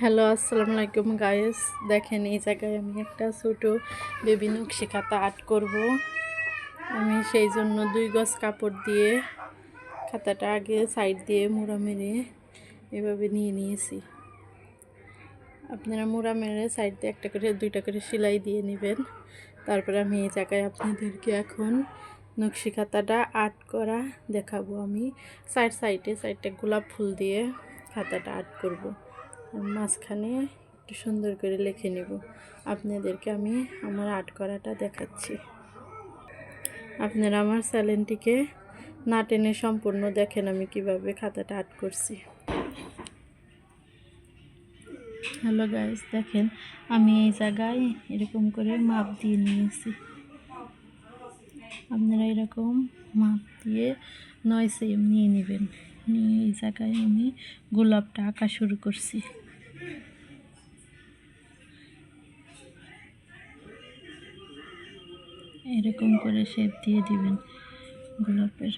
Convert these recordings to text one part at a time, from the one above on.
Hello, আসসালামু আলাইকুম guys দেখেন, এই জায়গায় আমি একটা ছোটো বেবি নকশি খাতা আর্ট করব। আমি সেই জন্য দুই গজ কাপড় দিয়ে খাতাটা আগে সাইড দিয়ে মুড়া মেরে এভাবে নিয়ে নিয়েছি। আপনারা মুড়া মেরে সাইড দিয়ে একটা করে, দুইটা করে সেলাই দিয়ে নেবেন। তারপরে আমি এই জায়গায় আপনাদেরকে এখন নকশি খাতাটা আর্ট করা দেখাবো। আমি সাইড সাইডে সাইডটা গোলাপ ফুল দিয়ে খাতাটা আর্ট করব। মাঝখানে একটু সুন্দর করে লিখে নেব। আপনাদেরকে আমি আমার আর্ট করাটা দেখাচ্ছি। আপনারা আমার চ্যানেলটিকে না টেনে সম্পূর্ণ দেখেন আমি কীভাবে খাতাটা আর্ট করছি। হ্যালো গাইস, দেখেন আমি এই জায়গায় এরকম করে মাপ দিয়ে নিয়েছি। আপনারা এরকম মাপ দিয়ে নয় সেম নিয়ে নেবেন। নিয়ে এই জায়গায় আমি গোলাপটা আঁকা শুরু করছি। এরকম করে শেপ দিয়ে দিবেন গোলাপের।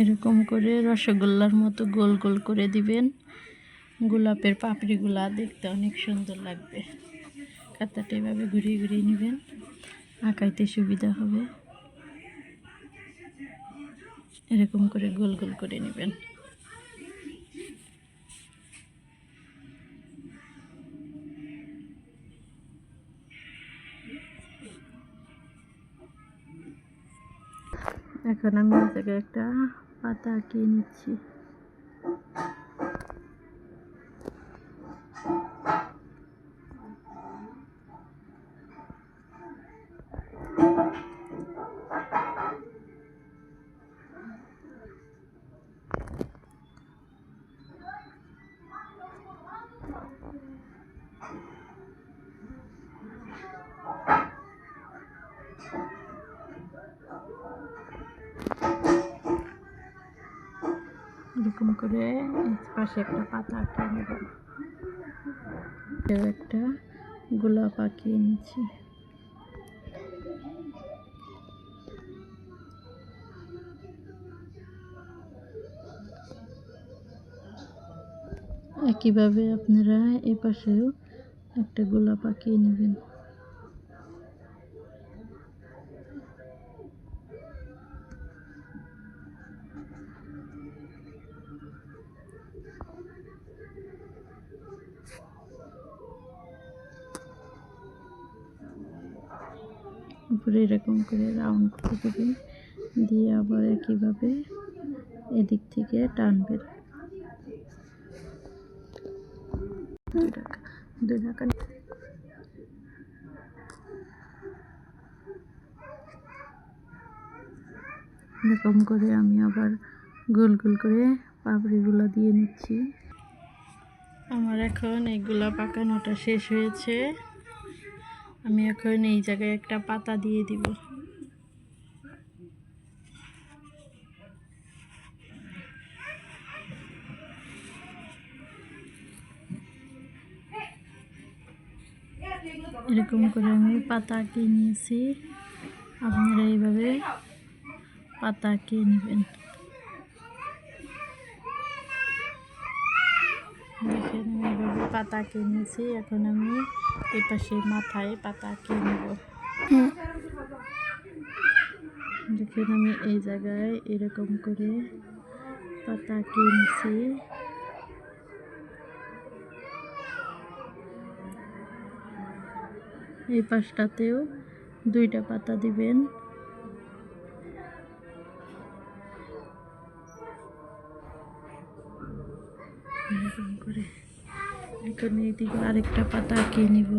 এরকম করে রসগোল্লার মতো গোল গোল করে দিবেন। গোলাপের পাপড়িগুলা দেখতে অনেক সুন্দর লাগবে। খাতাটা এভাবে ঘুরিয়ে ঘুরিয়ে নেবেন। আঁকাইতে সুবিধা হবে। এরকম করে গোল গোল করে নেবেন। এখন আমি জায়গায় একটা পাতা আঁকিয়ে নিচ্ছি। এরকম করে পাশে একটা পাতা আঁকিয়ে নেব। কেউ একটা গোলাপ আঁকিয়ে নিচ্ছি। একইভাবে আপনারা এ পাশেও একটা গোলাপ আঁকিয়ে নেবেন। উপরে এরকম করে রাউন্ড করে দেবেন দিয়ে আবার একইভাবে এদিক থেকে টানবেন টাকা এরকম করে আমি আবার গোল গোল করে পাপড়িগুলো দিয়ে নিচ্ছি। আমার এখন এগুলা পাকানোটা শেষ হয়েছে। আমি এখন এই জায়গায় একটা পাতা দিয়ে দিব। এরকম করে আমি পাতা আঁকিয়ে নিয়েছি আপনারা এইভাবে পাতা আঁকিয়ে দেখেন, আমি পাতা আঁকিয়ে নিয়েছি এখন আমি এই পাশে মাথায় পাতা আঁকিয়ে নেব দেখেন, আমি এই জায়গায় এরকম করে পাতা আঁকিয়ে নিয়েছি এই পাশটাতেও দুইটা পাতা দিবেন। এরকম করে এখন এইদিকে আরেকটা পাতা আঁকিয়ে নিব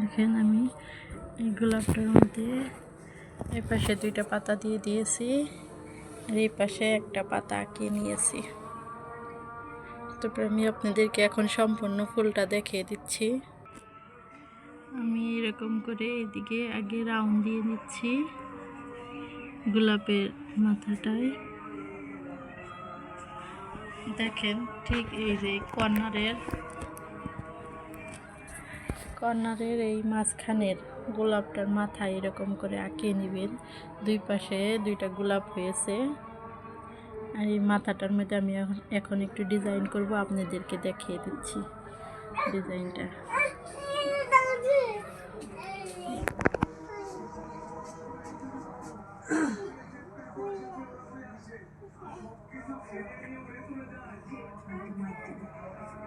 দেখেন আমি এই গোলাপটার মধ্যে এই পাশে দুইটা পাতা দিয়ে দিয়েছি আর এই পাশে একটা পাতা আঁকিয়ে নিয়েছি। তারপরে আমি আপনাদেরকে এখন সম্পূর্ণ ফুলটা দেখিয়ে দিচ্ছি। আমি এরকম করে এদিকে আগে রাউন্ড দিয়ে নিচ্ছি গোলাপের মাথাটায়। দেখেন ঠিক এই যে কর্নারের কর্নারের এই মাঝখানের গোলাপটার মাথায় এরকম করে আঁকিয়ে নেবেন। দুই পাশে দুইটা গোলাপ হয়েছে। আর এই মাথাটার মধ্যে আমি এখন এখন একটু ডিজাইন করব, আপনাদেরকে দেখিয়ে দিচ্ছি ডিজাইনটা।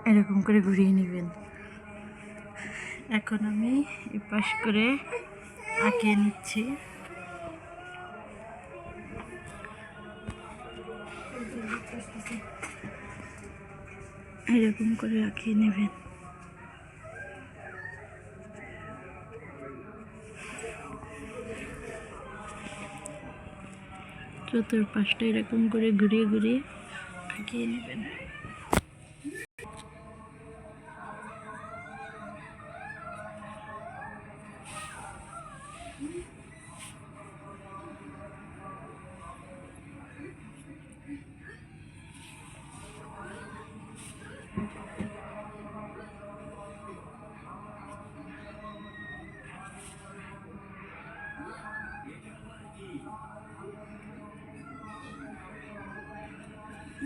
এরকম করে ঘুরিয়ে নেবেন। এখন আমি এই পাশ করে আঁকিয়ে নিচ্ছি। এরকম করে আঁকিয়ে নেবেন। চতুর্পাশটা এরকম করে ঘুরিয়ে ঘুরিয়ে আঁকিয়ে নেবেন।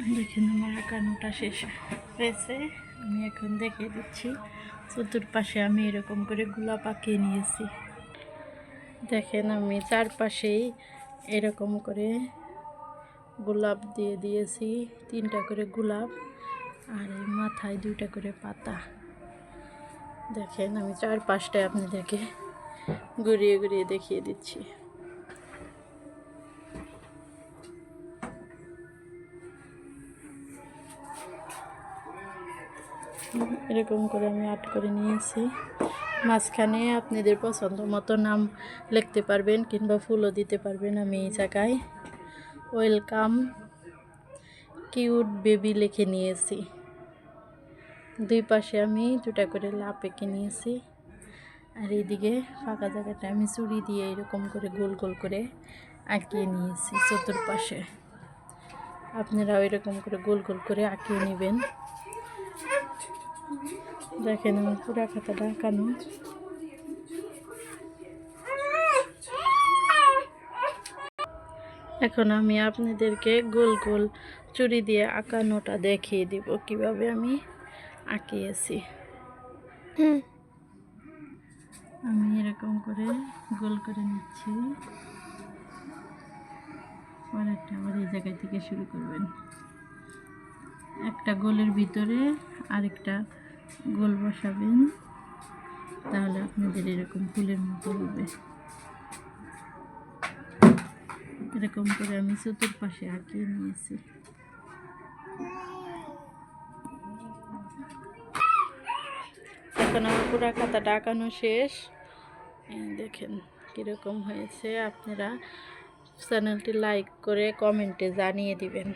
দেখেন, আমার আঁকানোটা শেষ হয়েছে। আমি এখন দেখিয়ে দিচ্ছি, চতুর্পাশে আমি এরকম করে গোলাপ আঁকিয়ে নিয়েছি। দেখেন, আমি চারপাশেই এরকম করে গোলাপ দিয়ে দিয়েছি, তিনটা করে গোলাপ আর এই মাথায় দুইটা করে পাতা। দেখেন, আমি চার পাঁচটায় আপনাদেরকে ঘুরিয়ে ঘুরিয়ে দেখিয়ে দিচ্ছি। এরকম করে আমি আর্ট করে নিয়েছি। মাঝখানে আপনাদের পছন্দ মতো নাম লিখতে পারবেন কিংবা ফুলও দিতে পারবেন আমি এই জায়গায়। ওয়েলকাম কিউট বেবি লিখে নিয়েছি। দুই পাশে আমি দুটা করে লাভ এঁকে নিয়েছি। আর এইদিকে ফাঁকা জায়গাটা আমি চুড়ি দিয়ে এরকম করে গোল গোল করে আঁকিয়ে নিয়েছি চতুর্পাশে। আপনারাও এরকম করে গোল গোল করে আঁকিয়ে নেবেন। দেখেন আমার পুরা খাতাটা আঁকানো। এখন আমি আপনাদেরকে গোল গোল চুরি দিয়ে আঁকানোটা দেখিয়ে দিব কীভাবে আমি আঁকিয়েছি। আমি এরকম করে গোল করে নিচ্ছি। পরেরটা আবার এই জায়গা থেকে শুরু করবেন। একটা গোলের ভিতরে আরেকটা গোল বসাবেন, তাহলে আপনাদের এরকম ফুলের মতো হবে। এরকম করে আমি চতুর্পাশে আঁকিয়ে নিয়েছি। এখন আমার পুরা খাতাটা আঁকানো শেষ। দেখেন কীরকম হয়েছে, আপনারা চ্যানেলটি লাইক করে কমেন্টে জানিয়ে দিবেন।